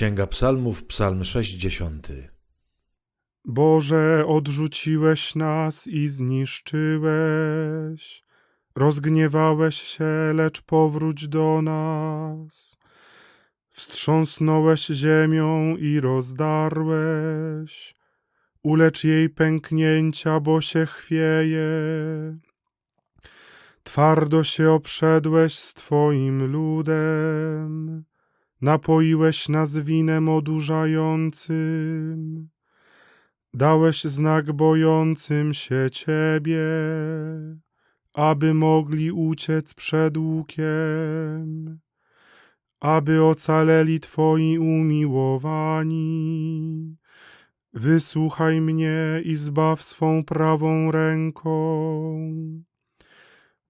Księga Psalmów, Psalm 60. Boże, odrzuciłeś nas i zniszczyłeś. Rozgniewałeś się, lecz powróć do nas. Wstrząsnąłeś ziemią i rozdarłeś. Ulecz jej pęknięcia, bo się chwieje. Twardo się obszedłeś z Twoim ludem. Napoiłeś nas winem odurzającym. Dałeś znak bojącym się Ciebie, aby mogli uciec przed łukiem, aby ocaleli Twoi umiłowani. Wysłuchaj mnie i zbaw swą prawą ręką.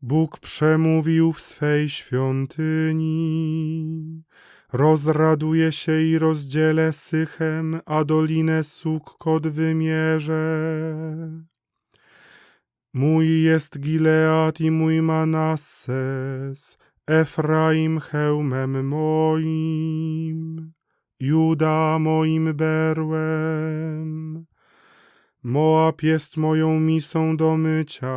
Bóg przemówił w swej świątyni. Rozraduje się i rozdzielę Sychem, a dolinę Sukkot wymierzę. Mój jest Gilead i mój Manasses, Efraim hełmem moim, Juda moim berłem. Moab jest moją misą do mycia,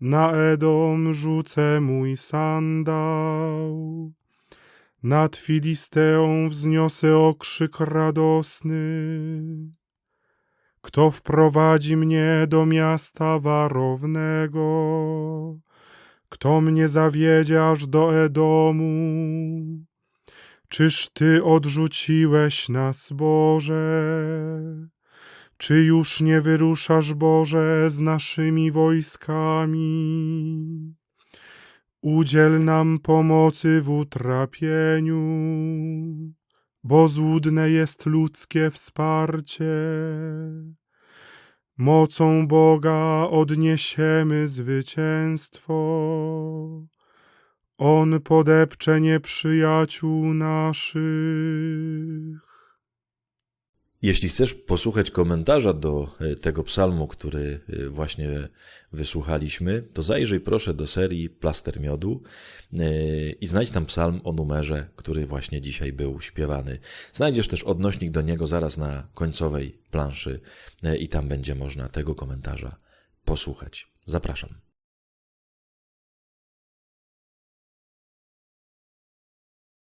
na Edom rzucę mój sandał. Nad Filisteą wzniosę okrzyk radosny. Kto wprowadzi mnie do miasta warownego? Kto mnie zawiedzie aż do Edomu? Czyż Ty odrzuciłeś nas, Boże? Czy już nie wyruszasz, Boże, z naszymi wojskami? Udziel nam pomocy w utrapieniu, bo złudne jest ludzkie wsparcie. Mocą Boga odniesiemy zwycięstwo. On podepcze nieprzyjaciół naszych. Jeśli chcesz posłuchać komentarza do e, tego psalmu, który e, właśnie wysłuchaliśmy, to zajrzyj proszę do serii Plaster Miodu e, i znajdź tam psalm o numerze, który właśnie dzisiaj był śpiewany. Znajdziesz też odnośnik do niego zaraz na końcowej planszy i tam będzie można tego komentarza posłuchać. Zapraszam.